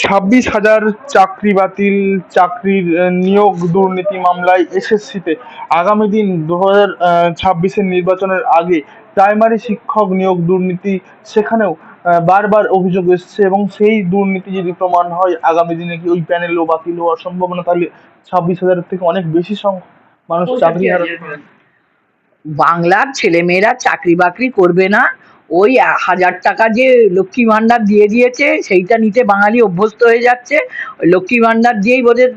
ছাব্বিশ হাজার চাকরি বাতিল চাকরির নিয়োগ দুর্নীতি মামলায় এসএসসিতে। আগামী দিন দু হাজার ছাব্বিশের নির্বাচনের আগে প্রাইমারি শিক্ষক নিয়োগ দুর্নীতি সেখানেও বারবার অভিযোগ এসছে এবং সেই দুর্নীতি যদি প্রমাণ হয় আগামী দিনে কি ওই প্যানেলও বাতিল হওয়ার সম্ভাবনা? তাহলে ছাব্বিশ হাজারের থেকে অনেক বেশি সংখ্যক মানুষ চাকরি হারাতে বাংলার ছেলেমেয়েরা চাকরি বাকরি করবে না ওই হাজার টাকা যে লক্ষ্মী ভাণ্ডার দিয়ে দিয়েছে, সেইটা নিতে বাঙালি অভ্যস্ত হয়ে যাচ্ছে। লক্ষ্মী ভাণ্ডার দিয়েই বোধহয়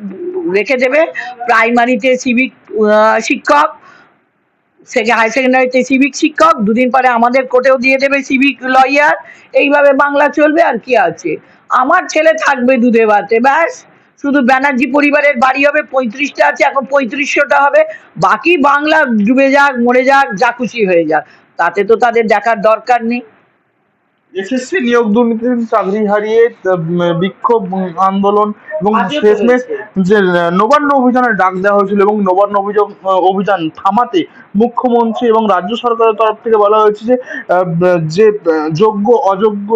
রেখে দেবে। প্রাইমারিতে সিভিক শিক্ষক, সেকে হাই সেকেন্ডারিতে সিভিক শিক্ষক, দুদিন পরে আমাদের কোর্টেও দিয়ে দেবে সিভিক লয়ার। এইভাবে বাংলা চলবে আর কি আছে। আমার ছেলে থাকবে দুধে ভাতে, ব্যাস। শুধু ব্যানার্জি পরিবারের বাড়ি হবে, পঁয়ত্রিশটা আছে, এখন পঁয়ত্রিশশোটা হবে। বাকি বাংলা ডুবে যাক, মরে যাক, যা খুশি হয়ে যাক। তাতে তো তাদের দেখার দরকার নেই। এসএসসি নিয়োগ দুর্নীতি চাকরি হারিয়ে বিক্ষোভ আন্দোলন এবং শেষমেশ যে নবান্ন অভিযানের ডাক দেওয়া হয়েছিল এবং নবান্ন অভিযোগ অভিযান থামাতে মুখ্যমন্ত্রী এবং রাজ্য সরকারের তরফ থেকে বলা হয়েছে যে যে যোগ্য অযোগ্য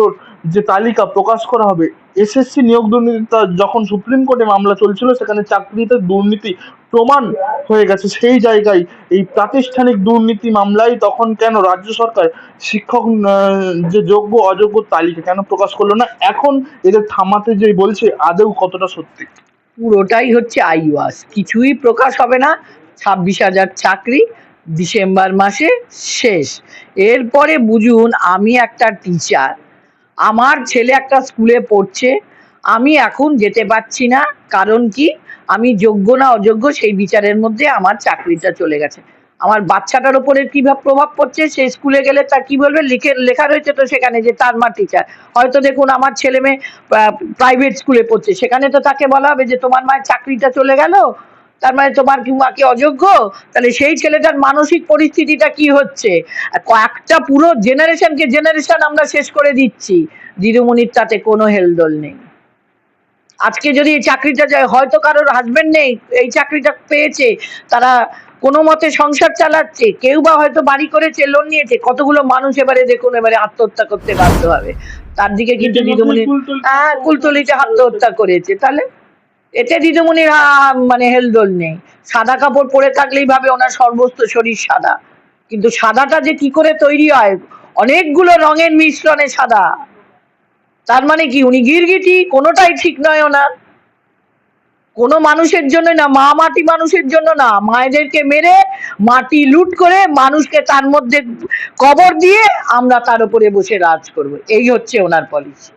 যে তালিকা প্রকাশ করা হবে এসএসসি নিয়োগ দুর্নীতি যখন সুপ্রিম কোর্টে মামলা চলছিল সেখানে চাকরিতে দুর্নীতি প্রমাণ হয়ে গেছে। সেই জায়গায় এই প্রাতিষ্ঠানিক দুর্নীতি মামলায় তখন কেন রাজ্য সরকার শিক্ষক যে যোগ্য, অযোগ্য তালিকা কেন প্রকাশ করল না? এখন এদের থামাতে যে বলছে, আদৌ কতটা সত্যি? পুরোটাই হচ্ছে আইওয়াস। কিছুই প্রকাশ হবে না। ছাব্বিশ হাজার চাকরি ডিসেম্বর মাসে শেষ। এরপরে বুঝুন, আমি একটা টিচার আমার ছেলে একটা স্কুলে পড়ছে। আমি এখন যেতে পারছি না। কারণ কি? আমি যোগ্য না অযোগ্য, সেই বিচারের মধ্যে আমার চাকরিটা চলে গেছে। আমার বাচ্চাটার ওপরে কি ভাব- প্রভাব পড়ছে, সে স্কুলে গেলে তা কি বলবে? লিখে, লেখা রয়েছে তো সেখানে যে তার মা টিচার হয়তো দেখুন আমার ছেলে মেয়ে প্রাইভেট স্কুলে পড়ছে। সেখানে তো তাকে বলা হবে যে তোমার মায়ের চাকরিটা চলে গেল, তার মানে তোমার কি মা কি অযোগ্য? তাহলে সেই ছেলেটার মানসিক পরিস্থিতিটা কি হচ্ছে? কয়েকটা পুরো জেনারেশনকে জেনারেশন আমরা শেষ করে দিচ্ছি। দিদিমণির তাতে কোনো হেলদোল নেই। আজকে যদি এই চাকরিটা যায় হয়তো কারোর হাজবেন্ড নেই এই চাকরিটা পেয়েছে তারা কোনো মতে সংসার চালাচ্ছে কেউ বা হয়তো বাড়ি করেছে লোন নিয়েছে কতগুলো মানুষ এবারে দেখুন এবারে আত্মহত্যা করতে বাধ্য হবে। তার দিকে কিন্তু দিদিমণি হ্যাঁ কুলতলিতে আত্মহত্যা করেছে। তাহলে এতে দিদিমণির মানে হেলদোল নেই। সাদা কাপড় পরে থাকলেই ভাবে ওনার সর্বস্ত শরীর সাদা। কিন্তু সাদাটা যে কি করে তৈরি হয় অনেকগুলো রঙের মিশ্রণে সাদা। তার মানে কি? উনি গিরগিটি? কোনোটাই ঠিক নয় ওনার। কোনো মানুষের জন্য না, মা মাটি মানুষের জন্য না। মায়েদেরকে মেরে মাটি লুট করে মানুষকে তার মধ্যে কবর দিয়ে আমরা তার উপরে বসে রাজ করব। এই হচ্ছে ওনার পলিসি